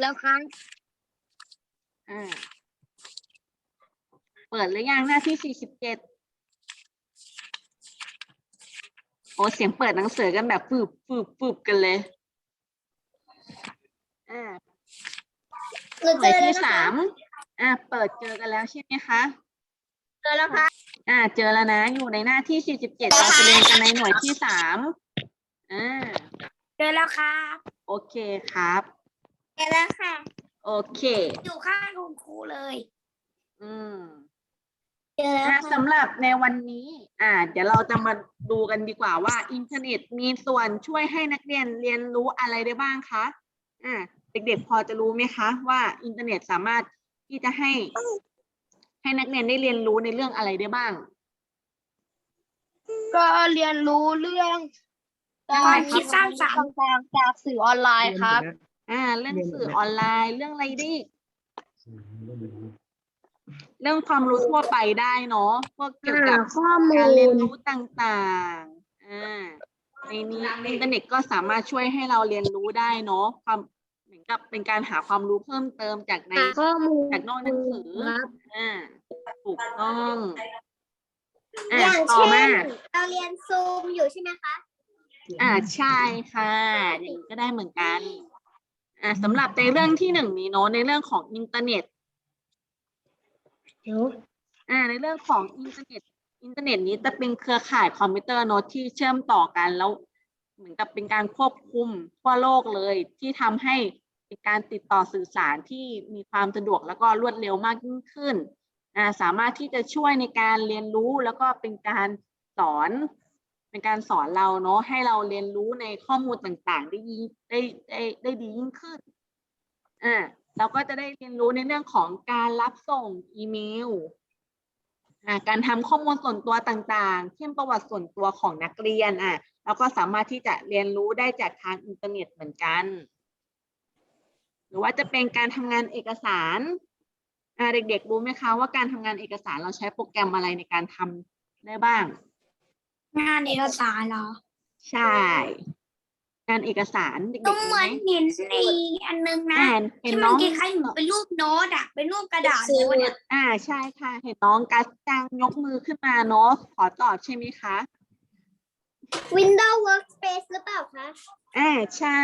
แล้วครับอ่าเปิดหรือยังหน้าที่สี่สิบเจ็ดโอ้เสียงเปิดหนังสือกันแบบฟืบฟืบฟืบกันเลยอ่าหนูหเจน่วยอแล้วที่นะคะสามอ่าเปิดเจอกันแล้วใช่ไหมคะ เจอแล้วครับอ่า เจอแล้วนะ อยู่ในหน้าที่สี่สิบเจ็ดเราจะเรียนกันในหน่วยที่สามอ่า เจอแล้วครับ โอเคครับ เจอแล้วค่ะ โอเค อยู่ข้างคุณครูเลยอืมเจอแล้วอะค่ะสำหรับในวันนี้ อ่า เดี๋ยวเราจะมาดูกันดีกว่าว่า อินเทอร์เน็ตมีส่วนช่วยให้นักเรียนเรียนรู้อะไรได้บ้างคะอ่าเด็กๆพอจะรู้ไหมคะ ว่าอินเทอร์เน็ตสามารถที่จะให้ ให้นักเรียนได้เรียนรู้ในเรื่องอะไรได้บ้าง ก็เรียนรู้เรื่องความคิดสร้างสรรค์ ต่างๆจากสื่อออนไลน์ครับ อ่า เรื่องสื่อออนไลน์เรื่องอะไรได้อีกเรื่องความรู้ทั่วไปได้เนาะพวกเกี่ยวกับข้อมูการเรียนลรู้ต่างๆอ่าในนี้อินเทอร์เน็ตก็สามารถช่วยให้เราเรียนรู้ได้เนาะความเหมือนกับเป็นการหาความรู้เพิ่มเติมจากในข้อมูลจากนอกหนังสือครับอ่าถูกต้องออ่าย่างต่อเช่มานเราเรียนซูมอยู่ใช่ไหมคะ อ่าใช่ค่ะอย่างนี้ก็ได้เหมือนกัน อ่าสำหรับในเรื่องที่หนึ่งนี้เนาะในเรื่องของอินเทอร์เน็ตอ่าในเรื่องของอินเทอร์เน็ต อินเทอร์เน็ตนี้จะเป็นเครือข่ายคอมพิวเตอร์โน้ตที่เชื่อมต่อกันแล้ว เหมือนกับเป็นการควบคุมทั่วโลกเลยที่ทำให้เป็นการติดต่อสื่อสารที่มีความสะดวกแล้วก็รวดเร็วมากยิ่งขึ้นอ่าสามารถที่จะช่วยในการเรียนรู้แล้วก็เป็นการสอน เป็นการสอนเราเนาะให้เราเรียนรู้ในข้อมูลต่างๆ ได้ยิ่งได้ได้ได้ดียิ่งขึ้นอ่าเราก็จะได้เรียนรู้ในเรื่องของการรับส่งอีเมลอ่าการทำข้อมูลส่วนตัวต่างๆเช่นประวัติส่วนตัวของนักเรียนอะเราก็สามารถที่จะเรียนรู้ได้จากทางอินเทอร์เน็ตเหมือนกัน หรือว่าจะเป็นการทำงานเอกสารอ่าเด็กๆรู้ไหมคะว่าการทำงานเอกสารเราใช้โปรแกรมอะไรในการทำได้บ้าง งานเอกสารเหรอใช่งานเอกสารเด็กๆก็รู้เหไหมืมอนเห็นในอันนึงนะอ่าเห็นที่น้มันอง คล้ายๆเหมือนเป็นรูปโน้ตอะเป็นรูปกระดาษเลยวะเนี่ยอ่าใช่ค่ะ เห็นน้องกัสจังยกมือขึ้นมาเนาะขอตอบใช่ไหมคะ Windows Workspace หรือเปล่าคะอ่าใช่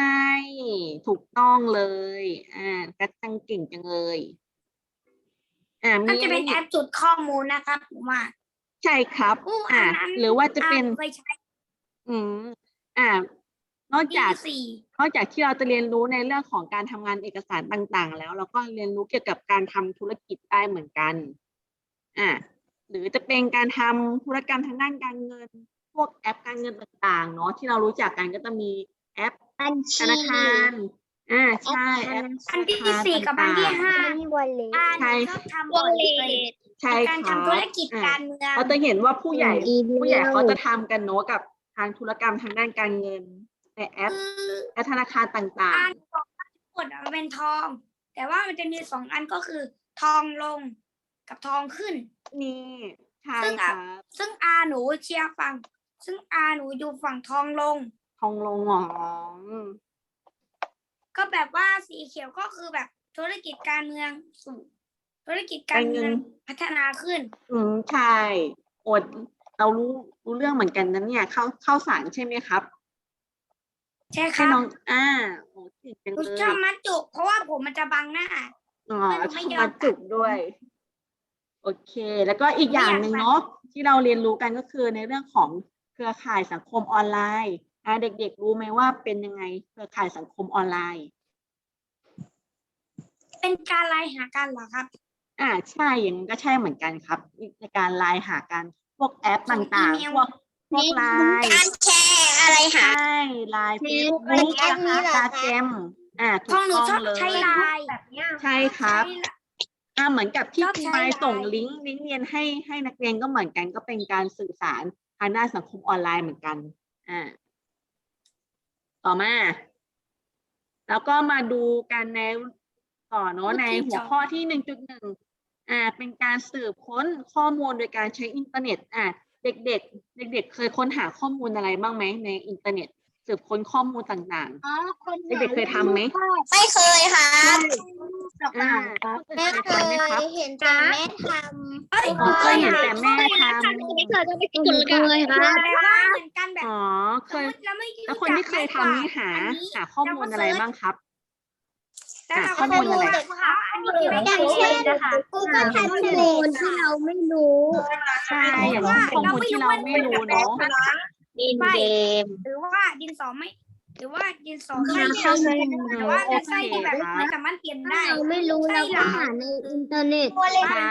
ถูกต้องเลย อ่ากัดจังเก่งจังเลย อ่าก็มีจะเป็นอะไรแออีกปจุดข้อมูลนะครับผมว่า ใช่ครับ อู้อ่าอันนั้นหรือว่าจะเป็น เคยใช้อืมอ่านอกปีจาก สี่ นอกจากที่เราจะเรียนรู้ในเรื่องของการทำงานเอกสารต่างๆ แล้วเราก็เรียนรู้เกี่ยวกับการทำธุรกิจได้เหมือนกัน อ่าหรือจะเป็นการทำธุรกรรมทางด้านการเงิน พวกแอปการเงินต่างๆ เนาะที่เรารู้จักกันก็จะมีแอปบัญธชีนาคาร อ่าใช่แอปอันที่ธนาคารสี่กับอันที่ต่างๆห้าวอลเล็ตอ่านใช่ชอบทำบ่อยเลย ใช่การครัทำธุรบกิจอ่าการเมือง เราจะเห็นว่าผู้ใหญ่อีเมลผู้ใหญ่เขาจะทำกันเนาะกับทางธุรกรรมทางด้านการเงินในแอปคือแอปธนาคารต่างอ่านบอกว่าทั้งหมดอะมันเป็นทอง แต่ว่ามันจะมีสองอันก็คือ ทองลงกับทองขึ้น ๆ นี่ใช่ซึ่งคอะ รับซึ่งอาหนูเชียร์ฝั่งซึ่งอาหนูอยู่ฝั่งทองลง ทองลงหรอก็แบบว่าสีเขียวก็คือแบบธุรกิจการเมืองสู่ ธุรกิจการเงินพัฒนาขึ้น อืมใช่อดเรารู้รู้เรื่องเหมือนกันนะเนี่ยเข้าเข้าสารใช่ไหมครับใช่คให้รับน้องอ่าโอ้เก่งจังหนูเลยชอบมัดจุกเพราะว่าผมมันจะบังหน้า อ๋อไม่ชไม่อบยอมมาจุกด้วย โอเค แล้วก็อีกอย่างหนึ่งเนาะที่เราเรียนรู้กันก็คือในเรื่องของเครือข่ายสังคมออนไลน์อ่าเด็กๆรู้ไหมว่าเป็นยังไงเครือข่ายสังคมออนไลน์ เป็นการไลน์หากันเหรอครับ อ่าใช่อย่างนั้นก็ใช่เหมือนกันครับ ในการไลน์หากันพวกแอปส่งต่างอีเมลๆพวกพวกไลน์การแชร์อะไรหาใช่ไลน์เฟซอะไรบุ๊กแอปนี้เหรอกาคะเจมอ่าถูขอกงหนูต้องชอบเลยใช้ไลน์ใช่ครับใช้ไลน์อ่าเหมือนกับที่ชอบครูใช้ไมายไลน์ส่งลิงก์ลิงก์เรียนให้ให้นักเรียนก็เหมือนกันก็เป็นการสื่อสารทางด้านสังคมออนไลน์เหมือนกันอ่าต่อมา แล้วก็มาดูกันใน ต่อเนาะในหัวข้อที่หนึ่งจุดหนึ่งอ่าเป็นการสืบค้นข้อมูลโดยการใช้อินเทอร์เน็ตอ่าเด็กๆ เด็ก ๆ เคยค้นหาข้อมูลอะไรบ้างไหมในอินเทอร์เน็ต สืบค้นข้อมูลต่างอ๋อคนๆเด็กๆเคยทำไหมไม่เคยค่ะใช่อ่าแม่เคยเคทำไหมครับยเห็นแต่แม่ทเอ้ยอ๋อเคยเห็นแต่แม่ทำเคยจะไปกินเลยครับแต่ว่าเหมือนกันแบำบอ๋อเคยสมมุติเราไม่รู้แล้วคนที่เคยทำนี่หาหาข้อมูลอะไรบ้างครับ แล้วเราหาข้อมูลอะไรอันนี้คือไม่อได้ย่างเช่เช่นนนะคะกูก็ทำทะเลที่เราไม่รู้ใช่อย่างเช่นข้อมูลที่เราไม่รู้เนาะดินเกมหรือว่าดินสอไม่ หรือว่าดินสอหาไม่ข้อมูลแต่ว่าเป็นไส้ที่แบบไม่สามารถเปลี่ยนได้ เราไม่รู้เราก็หาในอินเทอร์เน็ต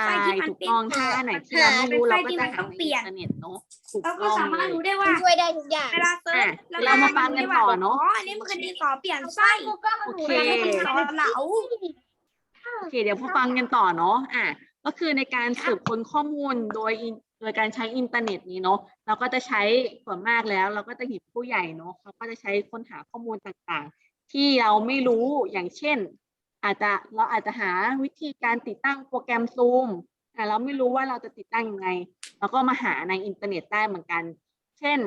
ใช่ถูกต้องถ้าอันไหนที่เราไม่รู้เราก็จะหาในอินเทอร์เน็ตเนาะถูกเราก็ต้องสาเลมารถยรู้ได้ว่าช่วยได้ทุกอย่างเวลาเซิร์ชอะเรามาฟังกันต่อเนอะอ๋ออันนี้มันคือดินสอเปลี่ยนไส้โอเคเวลาให้ดินสอเหลาโอเคเดี๋ยวผู้ฟังกันต่อเนาะอะก็คือในการสืบค้นข้อมูลโดยอินโดยการใช้อินเทอร์เน็ตนี้เนาะเราก็จะใช้ส่วนมากแล้ว เราก็จะเห็นผู้ใหญ่เนาะเขาก็จะใช้ค้นหาข้อมูลต่างๆ ที่เราไม่รู้อย่างเช่น อาจจะเราอาจจะหาวิธีการติดตั้งโปรแกรมซูมอะเราไม่รู้ว่าเราจะติดตั้งยังไงเราก็มาหาในอินเทอร์เน็ตได้เหมือนกัน เช่น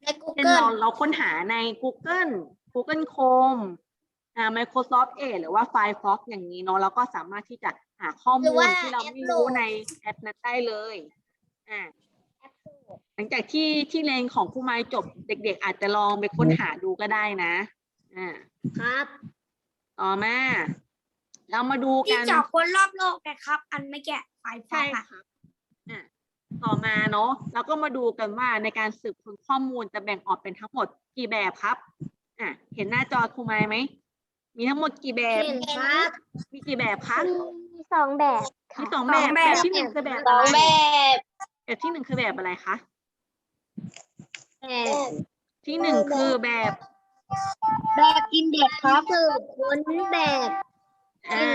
ในเช่น Google เราเราค้นหาใน Google Google Chrome อ่า Microsoft Edge หรือว่า Firefox อย่างนี้เนาะเราก็สามารถที่จะหาข้อหรืมูอลว่าที่เราแอปไม่โหลรู้ดในแอปนั้นได้เลย อ่าหลังจากที่ที่เรียนของครูไม้จบเด็ก ๆ อาจจะลองไปค้นหาดูก็ได้นะอ่าครับต่อมาเรามาดูที่กันเจาะคนรอบโลกนะครับ อันไม่แกะไฟฟ้าใช่ครับอะต่อมาเนาะเราก็มาดูกันว่าในการสืบค้นข้อมูลจะแบ่งออกเป็นทั้งหมดกี่แบบครับอะเห็นหน้าจอครูไม้ไหมมีทั้งหมดกี่แบบเห็นครับ มีกี่แบบคะมีสองแบบมีสองแบบแบบที่หนึ่งคือแบบสอะองไรแบบ แบบที่หนึ่งคือแบบอะไรคะ แบบที่หนึ่งคือแบบแบบอินเด็กซ์ครับสืบค้นแบบอ่า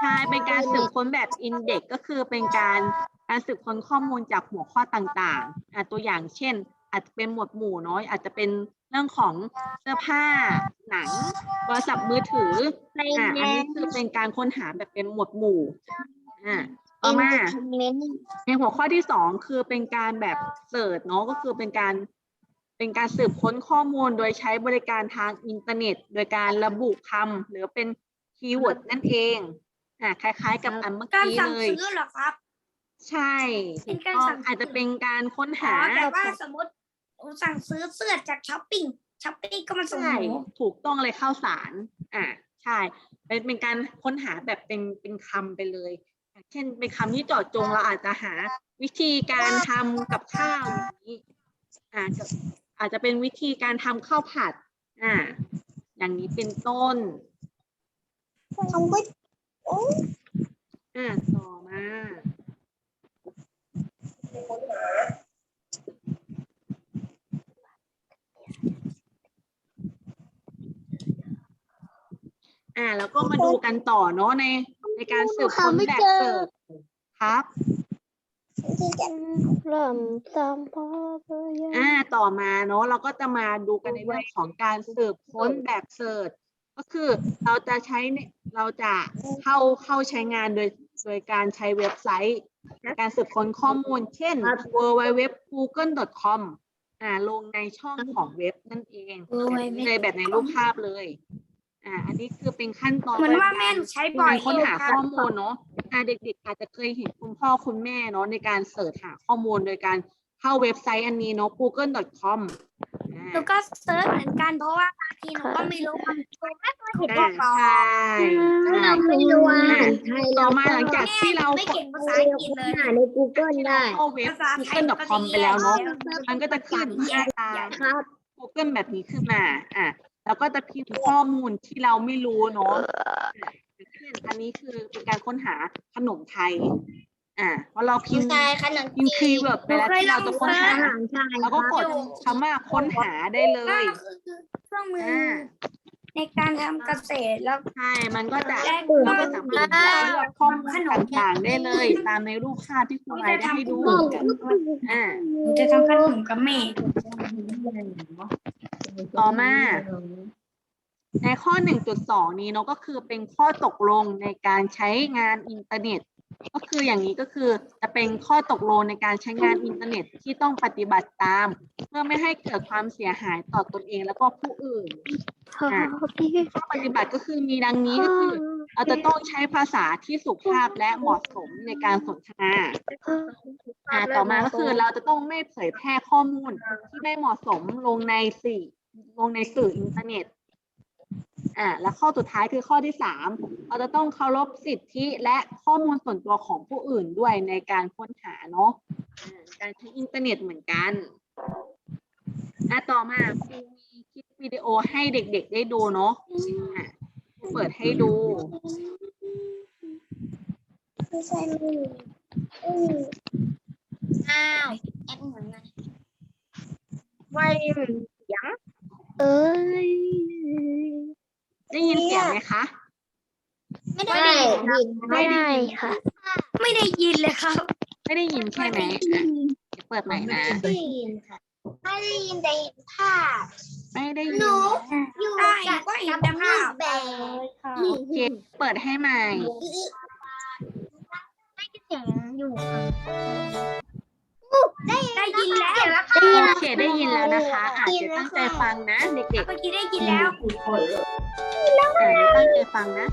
ใช่เป็นการสืบค้นแบบอินเด็กก็คือเป็นการการสืบค้นข้อมูลจากหัวข้อต่างๆอะตัวอย่างเช่น อาจจะเป็นหมวดหมู่เนาะอาจจะเป็นเรื่องของเสื้อผ้าหนังโทรศัพท์มือถือในอะแนอันนี้คือเป็นการค้นหาแบบเป็นหมวดหมู่อ่า ต่อมาเมนต์ในหัวข้อที่สองคือเป็นการแบบเสิร์ชเนาะก็คือเป็นการเป็นการสืบค้นข้อมูลโดยใช้บริการทางอินเทอร์เน็ต โดยการระบุคำหรือเป็นคีย์เวิร์ดนั่นเองอะคล้ายๆ กับอันเมื่อการกี้สั่งเลยซื้อเหรอครับ ใช่เป็ถูนกการต้องสั่งซื้อออาจจะเป็นการค้นอ๋อหาแต่ว่าสมมติหนูสั่งซื้อเสื้อจากช้อปปิ้งช้อปปิ้งก็มาส่งใช่หนูถูกต้องเลยข้าวสารอ่าใช่ เป็นเป็นการค้นหาแบบเป็นเป็นคำไปเลย อย่างเช่นเป็นคำที่เจาะจงเราอาจจะหาวิธีการทำกับข้าวอย่างนี้อาจจะอาจจะเป็นวิธีการทำข้าวผัดอ่าอย่างนี้เป็นต้นคำว่าอ่าต่อมาอ่าแล้วก็มาดูกันต่อเนาะใน ในการสืบค้นแบบเสิร์ชครับที่จะเริ่มตามพ่อเบอร์อ่าต่อมาเนาะเราก็จะมาดูกันในเรื่องของการสืบค้นแบบเสิร์ชก็คือเราจะใช้เนี่ยเราจะเข้าเข้าใช้งานโดยโดยการใช้เว็บไซต์ในการสืบค้นข้อมูล เช่น www.google.com อ่าลงในช่องของเว็บนั่นเองเลยแบบในรูปภาพเลย อ่า อันนี้คือเป็นขั้นตอนเหมือนว่าแม่หนูใช้บ่อยการค้นหาครับข้อมูลเนาะอ่าเด็กๆอาจจะเคยเห็นคุณพ่อคุณแม่เนาะในการเสิร์ชหาข้อมูลโดยการเข้าเว็บไซต์อันนี้เนาะ google.com อ่า หนูก็เซิร์ชเหมือนกันเพราะว่าบางทีหนูก็ไม่รู้มันถูกอ่าต้องใช่ใช่ เราไม่รู้อ่านไทยต่อมาหลังจากที่เราไม่เก่งภาษาอังกฤษเลยหาใน Google ได้เข้าเว็บภาษาไทย google.com ไปแล้วเนาะ มันก็จะขึ้นหน้าตา ครับ Google แบบนี้ขึ้นมา อะ แล้วก็จะพิมพ์ข้อมูลที่เราไม่รู้เนาะอะอย่างเช่นอันนี้คือเป็นการค้นหาขนมไทย อะพอเราพิมพ์ใช่ขนมพิมพ์คีย์เวิร์ดไปแล้วที่เราจะค้นหาอาหารไทยแล้วก็กดคำว่าค้นหาได้เลก็ยคือเครื่องมืออ่า ในการทำเกษตรแล้ว ใช่ มันก็จะแรกเราก็สามารถที่จะเลือกข้อมูลต่างๆได้เลย ตามในรูปภาพที่ครูไม้ได้ให้ดูอ่าหนูจะทำขนมกับแม่ ต่อมา ในข้อ 1.2 นี้เนาะก็คือเป็นข้อตกลงในการใช้งานอินเทอร์เน็ต ก็คืออย่างนี้ก็คือจะเป็นข้อตกลงในการใช้งานอินเทอร์เน็ตที่ต้องปฏิบัติตาม เพื่อไม่ให้เกิดความเสียหายต่อตนเองแล้วก็ผู้อื่นอะข้อปฏิบัติก็คือมีดังนี้ก็คือเราจะต้องใช้ภาษาที่สุภาพและเหมาะสมในการสนทนาอ่าต่อมาก็คือเราจะต้องไม่เผยแพร่ข้อมูลที่ไม่เหมาะสมลงในสื่อลงในสื่ออินเทอร์เน็ต อ่าและข้อสุดท้ายคือข้อที่สามเราจะต้องเคารพสิทธิและข้อมูลส่วนตัวของผู้อื่นด้วยในการค้นหาเนาะอ่าการใช้อินเทอร์เน็ตเหมือนกันอะต่อมาครูมีคลิปวิดีโอให้เด็กๆได้ดูเนาะอะครูเปิดให้ดูไม่ใช่ไม่มีไม่มีอ้าวแอปเหมือนกันไม่ยังเอ้ย ได้ยินเสียงไหมคะ ไม่ได้ไม่ยินครับไม่ได้ค่ะ ไม่ได้ยินเลยครับไม่ได้ยินใช่ไหมอะเดี๋ยวเปิดใหม่นะไม่ได้ยินค่ะ ไม่ได้ยินแต่เห็นภาพไม่ได้ยินหนูนะอยู่ได้กับก็เห็นสแต่ภาภาพพแบบโอเคเปิดให้ใหม่ไม่ได้เสียงอยู่ค่ะได้ยินแล้ว โอเคได้ยินแล้วนะคะ อาจจะตั้งใจฟังนะ เด็กเมื่อกี้ได้ยินแล้วๆอ่าเดี๋ยว ตั้งใจฟังนะ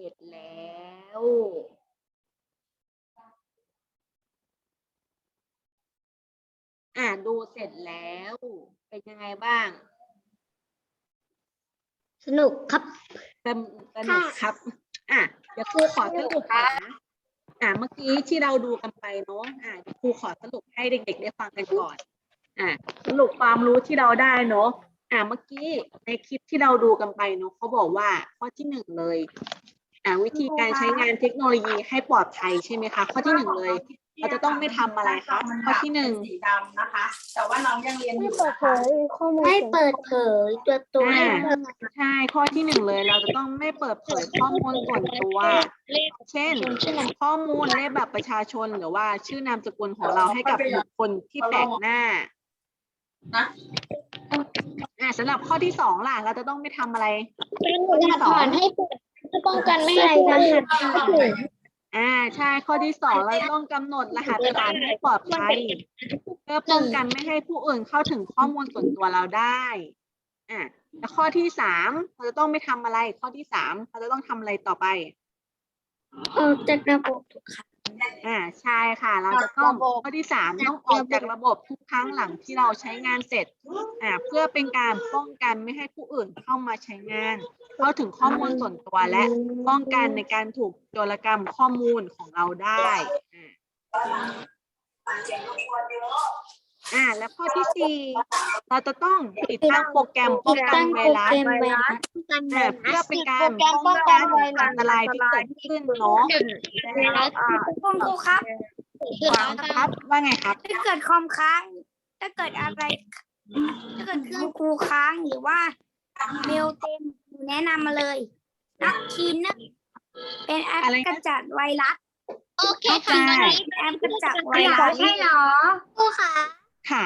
ร็จแล้ว อ่าดูเสร็จแล้ว เป็นยังไงบ้าง สนุกครับสนสนุกครับ อะเดี๋ยวครูขอสรุปก่อนนะอะเมื่อกี้ที่เราดูกันไปเนาะอะเดี๋ยวครูขอสรุปให้เด็ก ๆ ได้ฟังกันก่อน อะสรุปความรู้ที่เราได้เนาะอะเมื่อกี้ในคลิปที่เราดูกันไปเนาะเขาบอกว่าข้อที่หนึ่งเลยอะ วิธีการใช้งานเทคโนโลยีให้ปลอดภัยใช่ไหมคะข้อที่หนึ่งเลย เราจะต้องไม่ทำอะไรคะข้อที่หนึ่งสีดำนะคะ แต่ว่าน้องยังเรียนอไม่ยู่เปิดนะเผคะยข้อมูลไม่เปิดเผยตัวตนอ่าใช่ข้อที่หนึ่งเลย เราจะต้องไม่เปิดเผยข้อมูลส่วนตัว เช่น ข้อมูลเลขบัตรประชาชนหรือว่าชื่อนามสกุลของเราให้กับบุคคลที่แปลกหน้านะอ่าสำหรับข้อที่สองล่ะ เราจะต้องไม่ทำอะไรรหัสผ่านให้เปิด เพื่อป้องกันไม่ให้รหัสผ่านอ่าใช่ข้อที่สองเราต้องกำหนดรหัสผ่านให้ปลอดภัยเพื่อป้องกันไม่ให้ผู้อื่นเข้าถึงข้อมูลส่วนตัวเราได้อ่าแล้วข้อที่สามเราจะต้องไม่ทำอะไร ข้อที่สามเราจะต้องทำอะไรต่อไป ออกจากระบบอ่าใช่ค่ะ เราจะต้องข้อที่สามต้องออกจากระบบทุกครั้งหลังที่เราใช้งานเสร็จ อ่า เพื่อเป็นการป้องกันไม่ให้ผู้อื่นเข้ามาใช้งานเข้าถึงข้อมูลส่วนตัวและป้องกันในการถูกโจรกรรมข้อมูลของเราได้อ่าอ่าแล้วข้อที่สี่เราจะต้องติดตั้งโปรแกรมป้องติดกัตั้นงไวโปรรัสแกรมไวรัสอ่าเพื่อเป็นการป้องกันอันตรายที่เกิดขึ้นเนาะไวรัสคุณครูครับฟังครับ ว่าไงครับ ถ้าเกิดคอมค้าง ถ้าเกิดอะไร ถ้าเกิดเครื่องครูค้างหรือว่าเมลเต็ม แนะนำมาเลยนักคีนนะเป็นแอปอะไรนะกระจัดไวรัสโอเคเข้าใจค่ะแอปกระจัดไวรัสใช่เหรอครูคะขา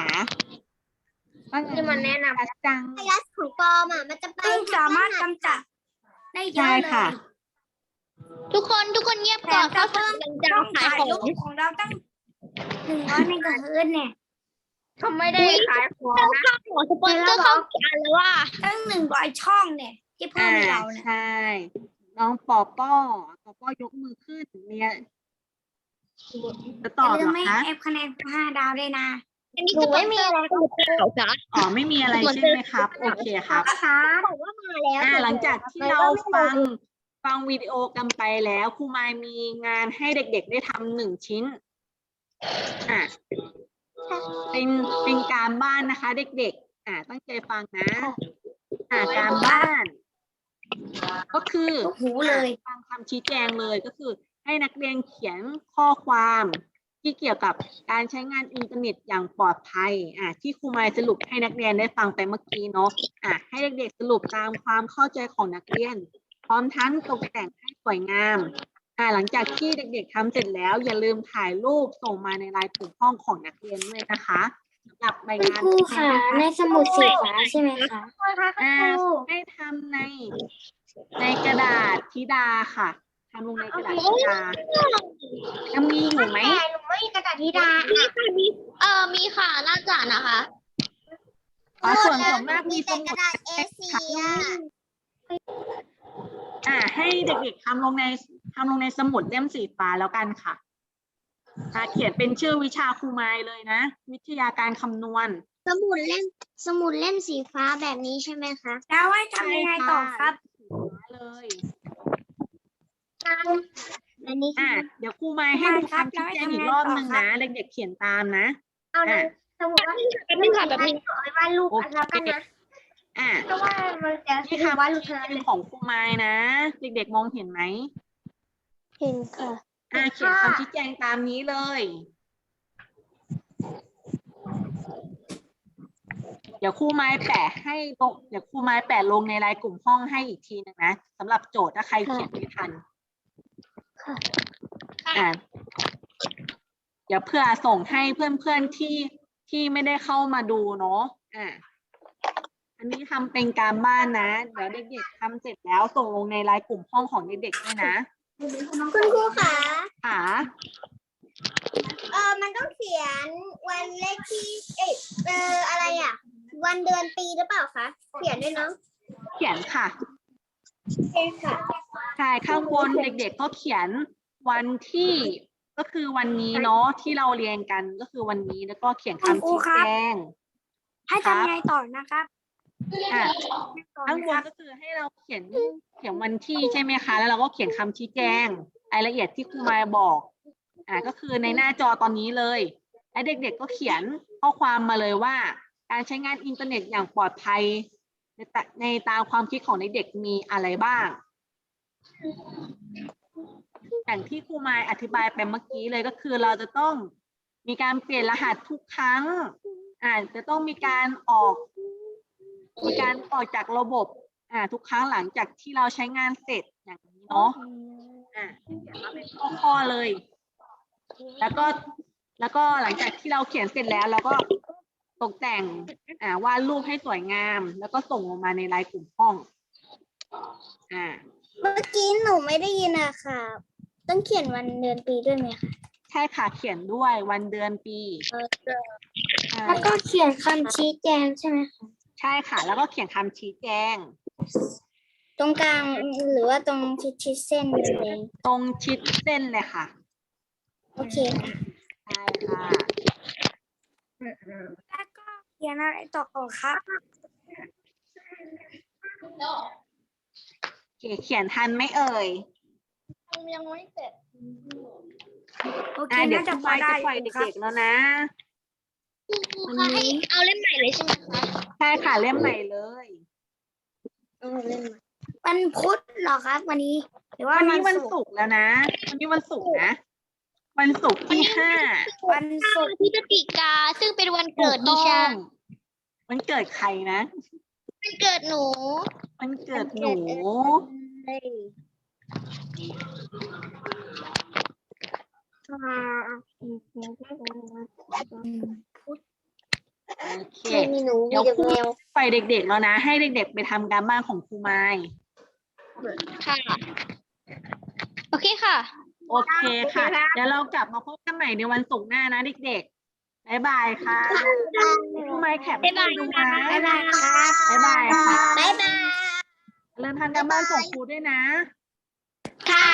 ว่าไงที่มันแนะนำจัง ไวรัสของปลอมอะมันจะไปซึ่งสามารถกำจัดได้เยใช่อะเลค่ะ ย ทุกคนทุกคนเงียบแต่ก่อนถ้าเขาเพิ่มจะต้องขายถ่ายของรูปของเราตั้งหนึ่งร้อยเมกะเฮิรตซ์เนี่ยเขาไม่ได้ขายของนะหัวสปอนเซอร์เขาอ่านแล้วว่า ตั้งหนึ่งร้อยช่องเนี่ย ที่เพิ่มอ่าให้เราเนี่ย ใช่ น้องปอป้อปอป้อยกมือขึ้นเนี่ยจะตออบย่าลืเหรมอไม่คะเอฟคะแนนห้าดาวด้วยนะอันนี้จะไม่มีอะไรหรือเปล่าจ๊ะอ๋อไม่มีอะไรใช่ไหมครับ โอเคครับคะบอกว่ามาแล้วอ่าหลังจากที่เราฟังฟังวิดีโอกันไปแล้วครูมายมีงานให้เด็กๆได้ทำหนึ่งชิ้นอ่าเป็นเป็นการบ้านนะคะ เด็กๆ อ่าตั้งใจฟังนะ อ่าการบ้าน ก็คือทุกหูเลยฟังคำชี้แจงเลยก็คือ ให้นักเรียนเขียนข้อความที่เกี่ยวกับการใช้งานอินเทอร์เน็ตอย่างปลอดภัยอ่าที่ครูมายสรุปให้นักเรียนได้ฟังไปเมื่อกี้เนาะอะให้เด็กๆสรุปตามความเข้าใจของนักเรียน พร้อมทั้งตกแต่งให้สวยงามอ่าหลังจากที่เด็กๆทำเสร็จแล้ว อย่าลืมถ่ายรูปส่งมาในไลน์กลุ่มห้องของนักเรียนด้วยนะคะ สำหรับใบคุณงานครูค่ะในสมุดสีฟ้าใช่ไหมคะอ่าให้ทำใน ในกระดาษธิดาค่ะทำลงในกระดาษธิดายังมีอยู่ไหมหนูไม่มีกระดาษทิดามีค่ะมีเอ่อมีค่ะน่าจะนะคะอ๋อส่วนส่วนมากมีสมุด A4 ค่ะอ่า ให้เด็กๆทำลงในทำลงในสมุดเล่มสีฟ้าแล้วกันค่ะ อ่าเขียนเป็นชื่อวิชาครูไม้เลยนะ วิทยาการคำนวณ สมุดเล่มสมุดเล่มสีฟ้าแบบนี้ใช่ไหมคะแล้วให้ทำยังไงต่อครับสีฟ้าเลยอันนี้อ่าเดี๋ยวครูไม้ให้ดูคำชี้แจงอีกรอบหนึ่งนะเด็กๆเขียนตามนะเอาในอ่าสมุดว่าแบบนี้ค่ะแบบนี้วาดรูปโอเคแล้วกันนะอ่าเพราะว่ามันจะนี่คือค่ะวาดรูปชี้เท่าแจนั้นงของครูไม้นะ เด็กๆมองเห็นไหมเห็นค่ะ อ่าเขียนคำชี้แจงตามนี้เลย เดี๋ยวครูไม้แปะให้ลงเดี๋ยวครูไม้แปะลงในรายกลุ่มห้องให้อีกทีหนึงนะสำหรับโจทย์ถ้าใครเขียนไม่ทันค่ะอ่าเดี๋ยวเพื่อส่งให้เพื่อนๆที่ที่ไม่ได้เข้ามาดูเนาะอ่าอันนี้ทำเป็นการบ้านนะ เดี๋ยวเด็กๆทำเสร็จแล้วส่งลงในรายกลุ่มห้องของเด็กๆด้วยนะ คุณครูค่ะ ค่ะเออมันต้องเขียนวันเลขที่ เอยเอออะไรอะ วันเดือนปีหรือเปล่าคะ เขียนด้วยเนาะเขียนค่ะโอเคค่ะ ใช่ข้างบนเด็กๆก็เขียนวันที่ก็คือวันนี้เนาะที่เราเรียนกันก็คือวันนี้แล้วก็เขียนคุณครูคำชี้ครัแจบงให้ครับทำยังไงต่อนะครับ อะต่อข้างบนะคนรับก็คือให้เราเขียนเขียนวันที่ใช่ไหมคะ แล้วเราก็เขียนคำชี้แจง รายละเอียดที่ครูมาบอกอ่าก็คือในหน้าจอตอนนี้เลยและเด็กๆก็เขียนข้อความมาเลยว่า การใช้งานอินเทอร์เน็ตอย่างปลอดภัย ในตะในตามความคิดของเด็กๆมีอะไรบ้าง อย่างที่ครูมายอธิบายไปเมื่อกี้เลยก็คือเราจะต้องมีการเปลี่ยนรหัสทุกครั้งอ่าจะต้องมีการออกมีการออกจากระบบอ่าทุกครั้งหลังจากที่เราใช้งานเสร็จอย่างนี้เนาะ อ่าเขียนมาเป็นข้อๆเลย แล้วก็แล้วก็หลังจากที่เราเขียนเสร็จแล้วเราก็ตกแต่งอ่าวาดรูปให้สวยงาม แล้วก็ส่งลงมาในไลน์กลุ่มห้องอ่าเมื่อกี้หนูไม่ได้ยินอะค่ะ ต้องเขียนวันเดือนปีด้วยไหมคะใช่ค่ะเขียนด้วยวันเดือนปีใช่แล้วก็เขียนคำชี้แจงใช่ไหมคะใช่ค่ะ แล้วก็เขียนคำชี้แจง ตรงกลางหรือว่าตรงชิดชิดๆเส้นเลยตรงชิดเส้นเลยค่ะโอเคค่ะใช่ค่ะแล้วก็เขียนอะไรต่อครับโอเคเขียนทันไหมเอ่ยยังไม่เสร็จโอเคอ่าเดี๋ยวน่าคจะรูพอไม้ได้จะปล่อยอยู่ครับเด็กๆแล้วนะครูคะให้เอาเล่มใหม่เลยใช่ไหมคะ ใช่ค่ะเล่มใหม่เลย เอาเล่มใหม่ วันพุธเหรอครับ วันนี้ หรือว่าวันนี้วัวันนศุกร์ศุกร์แล้วนะ วันนี้วันศุกร์นะ วันศุกร์ที่ห้าวันศุกร์พฤศจิกาซึ่งเป็นวันเกิดดิถูฉัต้นองวันเกิดใครนะวันเกิดหนูวันเกิดหนูโอเคมีหนูเดี๋มียวเด็กครูแมวไปเด็กๆแล้วนะ ให้เด็กๆไปทำการบ้านของครูไม้ ค่ะ โอเคค่ะ โอเคค่ะ เดี๋ยวเรากลับมาพบกันใหม่ในวันศุกร์หน้านะเด็กๆ บ๊ายบายค่ะครูไม้แคปให้ดูนะบ๊ายบายครับบ๊ายบายค่ะบ๊ายบายเริ่มทำการบ้านส่งครูด้วยนะ ค่ะ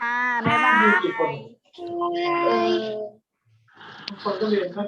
ค่ะ บ๊ายบายเออคนก็เรียนเข้า